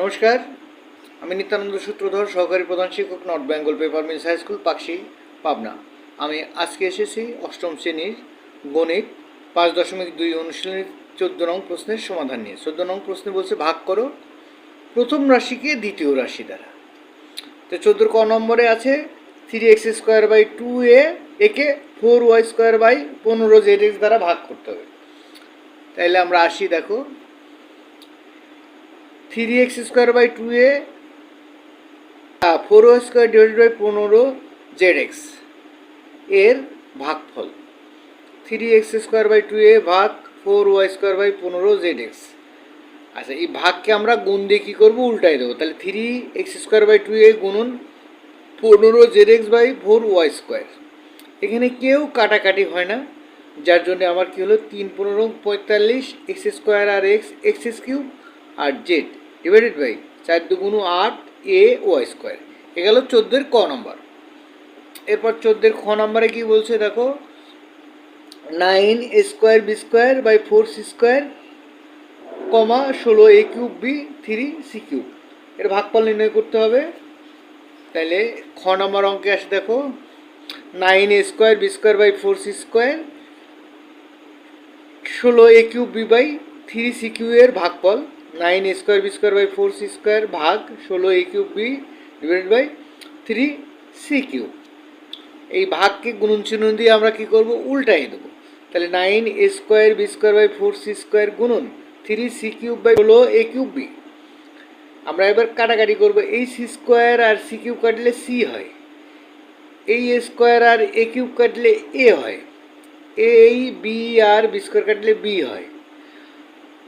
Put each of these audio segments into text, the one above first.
নমস্কার, আমি নিত্যানন্দ সূত্রধর, সহকারী প্রধান শিক্ষক north Bengal paper mills high school Pakshi Pabna. আমি আজকে এসেছি অষ্টম শ্রেণির গণিত, পাঁচ দশমিক দুই অনুশীলনীর চোদ্দ নং প্রশ্নের সমাধান নিয়ে। চোদ্দ নং প্রশ্নে বলছে, ভাগ করো, প্রথম রাশিকে দ্বিতীয় রাশি দ্বারা। তো চোদ্দোর ক নম্বরে আছে three x square by two a একে ফোর ওয়াই স্কোয়ার বাই পনেরো জেড এক্স দ্বারা ভাগ করতে হবে। তাইলে আমরা আসি, দেখো three x square by two a four y square divide by পনেরো জেড এক্সের ভাগফল। Three x square by two a ভাগ ফোর ওয়াই স্কোয়ার বাই পনেরো জেড এক্স আচ্ছা এই ভাগকে আমরা গুণ দিয়ে কী করব? উল্টাই দেবো। তাহলে three x square by two a গুণন পনেরো z x by four y square এখানে কেউ কাটাকাটি হয় না। যার জন্য আমার কী হলো? তিন পনেরো পঁয়তাল্লিশ এক্স স্কোয়ার আর এক্স এক্স কিউব আর জেড ডিভাইডেড বাই চার দুগুণ আট এ ওয়াই স্কোয়ার। এ গেল চোদ্দোর ক নম্বর। এরপর চোদ্দের খ নম্বরে কি বলছে দেখো? Nine a square b square by four c square comma ষোলো a cube b three c cube. এর ভাগফল নির্ণয় করতে হবে। তাহলে খ নম্বর অঙ্কে আসে দেখো। Nine a square b square by four c square ষোলো a cube b by three c cube এর ভাগফল। Nine square b square by four c square ভাগ ষোলো a cube b divided by three c cube এই ভাগকে গুণন চিহ্ন দিয়ে আমরা কি করব? উল্টাই দেবো। তাহলে nine a square b square by four c square গুণন থ্রি সি কিউব বাই ষোলো এ কিউব বি আমরা এবার কাটাকাটি করব। এই সি স্কোয়ার আর সি কিউব কাটলে সি হয়। এই এ স্কোয়ার আর এ কিউব কাটলে এ হয়। এই বি আর বি স্কোয়ার কাটলে বি হয়।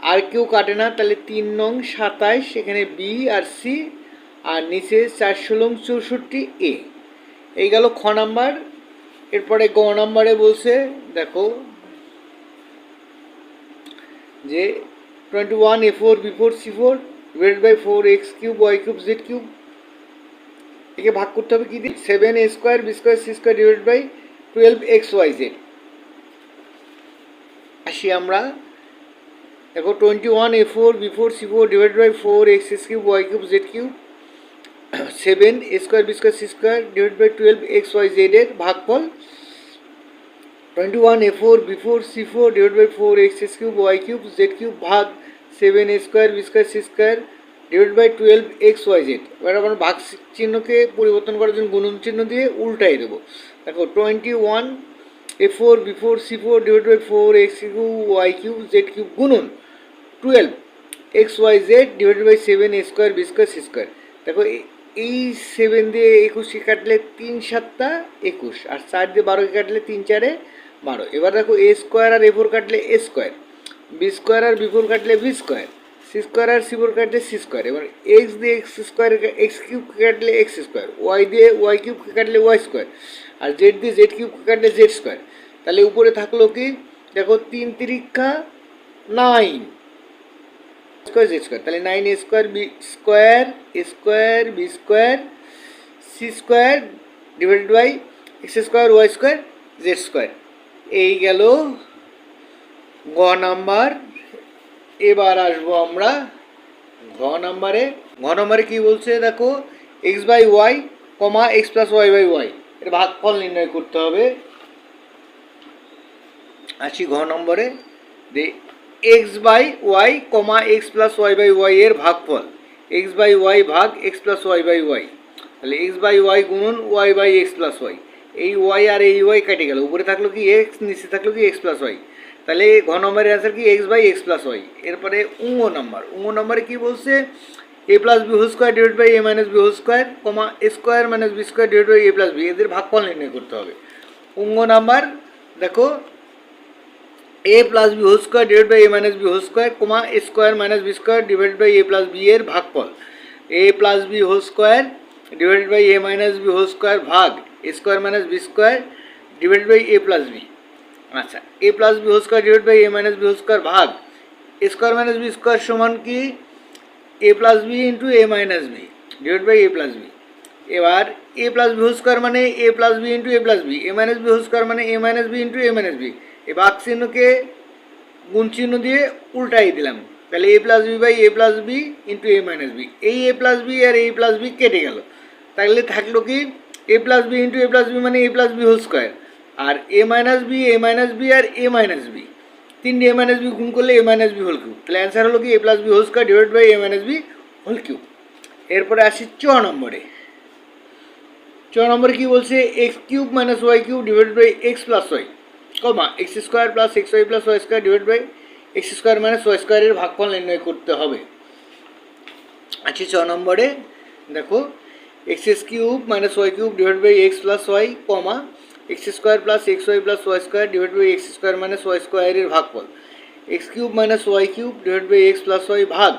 আর কেউ কাটে না, তাহলে তিন নং সাতাইশ এখানে বি আর সি, আর নিচে চারশো লং চৌষট্টি এ। এই গেল খ নাম্বার, এরপরে গ নাম্বারে বলছে, দেখো, যে twenty one a four, b four, c four divide by four, x cube, y cube, z cube, একে ভাগ করতে হবে কি দিয়ে? Seven a square, b square, c square divide by twelve x, y, z. আসি আমরা। দেখো twenty one a four b four c four divide by four x s cube y cube z cube seven a square b square c square divide by twelve x y z এর ভাগফল। Twenty one a four b four c four divide by four x s cube y cube z cube ভাগ seven a square b square c square divide by twelve x y z এবার আমরা ভাগ চিহ্নকে পরিবর্তন করার জন্য গুণন চিহ্ন দিয়ে উল্টাই দেবো। দেখো twenty one a four b four c four divide by four x cube y cube z cube গুণন twelve x y z divided by seven a square b square c square দেখো এই সেভেন দিয়ে একুশে কাটলে তিন সাতটা একুশ, আর চার দিয়ে বারোকে কাটলে তিন চারে বারো। এবার দেখো এ স্কোয়ার আর এ ফোর কাটলে এ স্কোয়ার বি স্কোয়ার আর বি ফোর কাটলে বি স্কোয়ার সি স্কোয়ার আর সি ফোর কাটলে সি স্কোয়ার এবার এক্স দিয়ে এক্স স্কোয়ার এক্স কিউব কাটলে এক্স স্কোয়ার ওয়াই দিয়ে ওয়াই কিউব কাটলে ওয়াই স্কোয়ার আর জেড দিয়ে জেড কিউব কাটলে জেড স্কোয়ার তাহলে উপরে থাকল কি? দেখো তিন তিরিক্ষা নাইন স্কোয়ার স্কোয়ার তাহলে nine a square b square a square b square c square divided by x square y square z square এই গেল গ নাম্বার। এবার আসব আমরা ঘ নাম্বারে। ঘ নাম্বারে কি বলছে দেখো? X by y comma x plus y by y এর ভাগফল নির্ণয় করতে হবে। আসি ঘ নম্বরে, যে x by y comma x plus y by y এর ভাগফল। এক্স বাই ওয়াই ভাগ x plus y by y তাহলে এক্স বাই ওয়াই গুণন y by x plus y এই ওয়াই আর এই ওয়াই কেটে গেল। উপরে থাকল কি এক্স নিচে থাকল কি এক্স প্লাস ওয়াই তাহলে ঘ নম্বরের অ্যান্সার কি? X by x plus y এরপরে উঙ্গ নাম্বার। উঙ্গ নাম্বারে কী বলছে? A plus b whole square divide by a minus b whole square comma a square minus b square divide by a plus b এদের ভাগফল নির্ণয় করতে হবে। উঙ্গ নাম্বার, দেখো a plus b whole square divide by a minus b whole square comma a square minus b square divide by a plus b এর ভাগফল a plus b whole square divide by a minus b whole square ভাগ a square minus b square divide by a plus b আচ্ছা a plus b whole square divide by a minus b whole square ভাগ a square minus b square সমান কি a plus b into a minus b divide by a plus b এবার a plus b whole square মানে a plus b into a plus b a minus b whole square মানে a minus b into a minus b a ভাগ চিহ্নকে গুণ চিহ্ন দিয়ে উল্টাই দিলাম। তাহলে a plus b by a plus b into a minus b এই এ প্লাস বি আর এ প্লাস বি কেটে গেল। তাহলে থাকল কি a plus b into a plus b মানে a plus b whole square R a minus b a minus b R A minus B তিনটে এ minus B গুণ করলে a minus b whole cube তাহলে অ্যান্সার হলো কি a plus b whole square divide by a minus b whole cube এরপরে আসি চ নম্বরে। চ নম্বরে কি বলছে? X cube minus y cube divide by x plus y comma x square plus x y plus y square divide by x square minus y স্কোয়ারের ভাগফল নির্ণয় করতে হবে। আচ্ছা ছ নম্বরে দেখো x s cube minus y cube divide by x plus y comma x square plus x y plus y square divide by x square minus y স্কোয়ারের ভাগফল। X cube minus y cube divide by x plus y ভাগ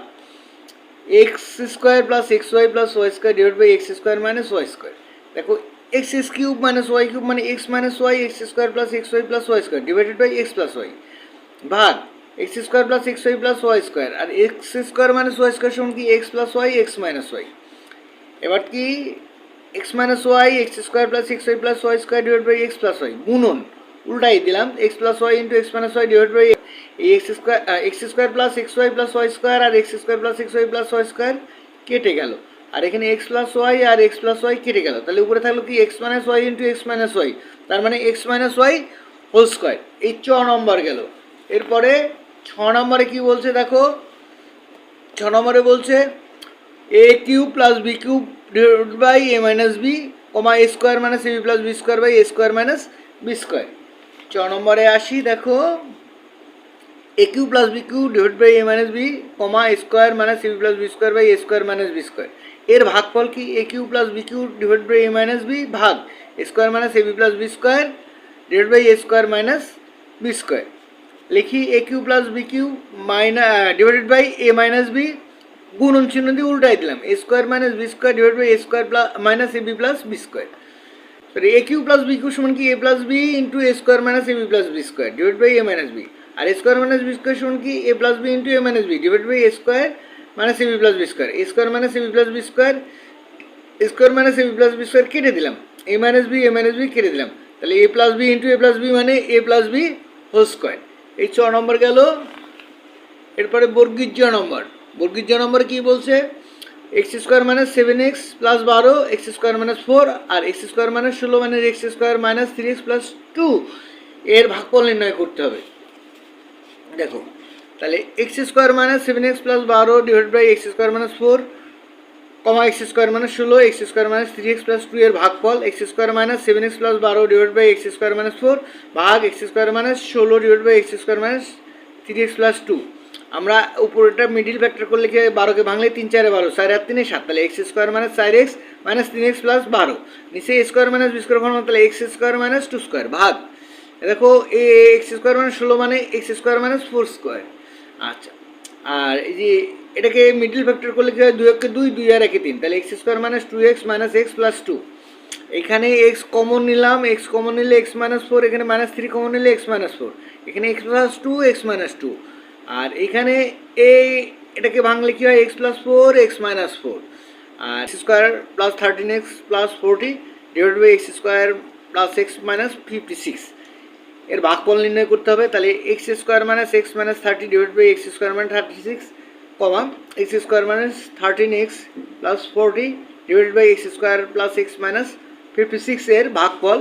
x square plus x y plus y square divide by x square minus y square দেখো x s cube minus y cube মানে x minus y x square plus x y plus y square divided by x plus y ভাগ x square plus x y plus y square আর x square minus y square সমান কি? X plus y x minus y এবার কি? X minus y x square plus x y plus y square divide by x plus y গুণন। উল্টাই দিলাম x plus y into x minus y divide by x square x square plus x y plus y square R x square plus x y plus y square কেটে গেল। আর এখানে x plus Y আর x plus Y কেটে গেল। তাহলে উপরে থাকল কি? X minus y into x minus y তার মানে x minus y whole square এই চ নম্বর গেল। এরপরে ছ নম্বরে কি বলছে দেখো? ছ নম্বরে বলছে a cube plus b cube by a minus b comma a square minus a b plus b square by a square minus b square ছ নম্বরে আসি, দেখো। A cube plus b cube divide by a minus b comma square minus a b plus b square by a square minus b square এর ভাগফল কি? A cube plus b cube divide by a minus b ভাগ square minus a b plus b square divide by a square minus b square লিখি a cube plus b cube minus divided by a minus b গুণন চিহ্ন দিয়ে উল্টাই দিলাম। A square minus b square divide by a square plus minus a b plus b square sorry a cube plus b cube সমান কি? A plus b into a square minus a b plus b square divide by a minus b R a square minus b square সমান কি? A plus b into a minus b divide by a square minus a b plus b square. A square মানে a b plus b square square মানে a b plus b square কেটে দিলাম। A minus b, a minus b কেটে দিলাম। তাহলে a plus b into a plus b মানে a plus b whole square. এই ছ নম্বর গেল। এরপরে বর্গীর জ নম্বর। বর্গীর জ নম্বর কি বলছে? X square minus seven x plus বারো এক্স স্কোয়ার মাইনাস ফোর আর এক্স স্কোয়ার মাইনাস ষোলো মানে x square minus three x plus two এর ভাগফল নির্ণয় করতে হবে। দেখো তাহলে x square minus seven x plus বারো divide by x square minus four comma x square minus ষোলো x square minus three x plus two এর ভাগফল x square minus seven x plus বারো divide by x square minus four ভাগ x square minus ষোলো divide by x square minus three x plus two আমরা উপরেটা middle factor করলে কি বারোকে ভাঙলে তিন চারে বারো চার আর তিনে সাত তাহলে এক্স স্কোয়ার মাইনাস চার এক্স মাইনাস তিন এক্স প্লাস বারো নিচে square minus b square form তাহলে x square minus two square ভাগ দেখো এ এক্স স্কোয়ার মাইনাস ষোলো মানে x square minus four square আচ্ছা। আর এই যে এটাকে মিডিল ফ্যাক্টর করলে কী হয়? দুই একে দুই দুই আর একে তিন। তাহলে x square minus two x minus x plus two এখানে এক্স কমন নিলাম এক্স কমন নিলে এক্স মাইনাস ফোর এখানে মাইনাস থ্রি কমন নিলে এক্স মাইনাস ফোর এখানে x plus two x minus two আর এখানে এই এটাকে ভাঙলে কী হয়? X plus four x minus four R x square plus thirteen x plus forty divide by x square plus x minus fifty six এর ভাগফল নির্ণয় করতে হবে, তাহলে x square minus x minus thirty divide by x square minus thirty six comma x square minus thirteen x plus forty divide by x square plus x minus fifty six এর ভাগফল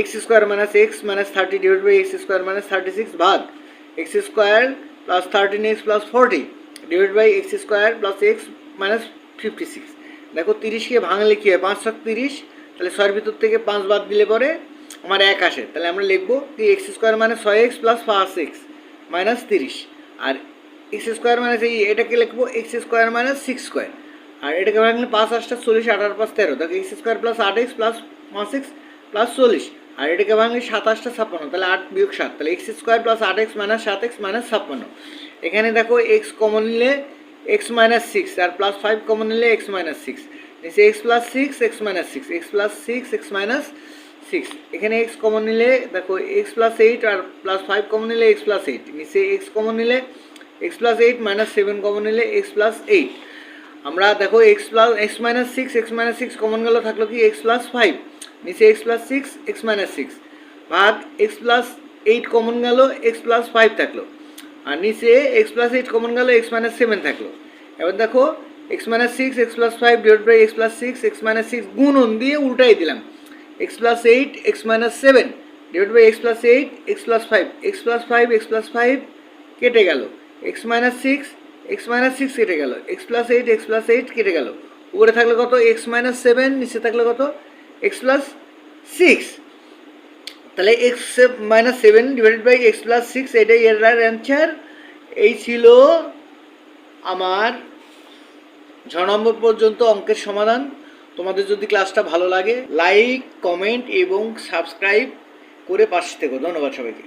x square minus x minus thirty divide by x square minus thirty six ভাগ x square plus thirteen x plus forty divide by x square plus x minus fifty six দেখো তিরিশকে ভাঙলে কী হয়? পাঁচ সাত তিরিশ, তাহলে ছয়ের ভিতর থেকে পাঁচ বাদ দিলে পরে আমার এক আসে, তাহলে আমরা লিখব কি এক্স স্কোয়ার মানে ছয় এক্স প্লাস পাঁচ এক্স মাইনাস তিরিশ। আর এক্স স্কোয়ার মাইনাস এই, এটাকে লিখব x square minus six square আর এটাকে ভাঙলে পাঁচ আটটা চল্লিশ, আঠারো পাঁচ তেরো। দেখো এক্স স্কোয়ার প্লাস আট এক্স প্লাস পাঁচ এক্স প্লাস চল্লিশ। আর এটাকে ভাঙলে সাতাশটা ছাপ্পান্ন, তাহলে আট বিয়োগ সাত। তাহলে এক্স স্কোয়ার প্লাস আট এক্স মাইনাস সাত এক্স মাইনাস ছাপ্পান্ন। এখানে দেখো এক্স কমন নিলে এক্স মাইনাস সিক্স আর প্লাস ফাইভ কমন নিলে x minus six x plus six x minus six x plus six x minus six এখানে এক্স কমন নিলে দেখো এক্স প্লাস এইট আর প্লাস ফাইভ কমন নিলে x plus eight নিচে x common নিলে x plus eight minus seven common নিলে x plus eight আমরা দেখো x plus x minus six x minus six common গেল থাকল কি এক্স প্লাস ফাইভ নিচে x plus six x minus six ভাগ এক্স প্লাস এইট কমন গেল x plus five থাকল আর নিচে এক্স প্লাস এইট কমন গেল এক্স মাইনাস সেভেন থাকল এবার দেখো x minus six x plus five divide by x plus six x minus six গুণন দিয়ে উল্টাই দিলাম x plus eight x minus seven divide by x plus eight x plus five x plus five x plus five কেটে গেল। X minus six x minus six কেটে গেল। X plus eight x plus eight কেটে গেল। উপরে থাকল কত? X minus seven নিচে থাকল কত? এক্স প্লাস সিক্স তাহলে x minus seven divided by x plus six এটাই এর অ্যান্সার এই ছিল আমার ছ নম্বর পর্যন্ত অঙ্কের সমাধান। তোমাদের যদি ক্লাসটা ভালো লাগে লাইক কমেন্ট এবং সাবস্ক্রাইব করে পাশে থেকো। ধন্যবাদ সবাইকে।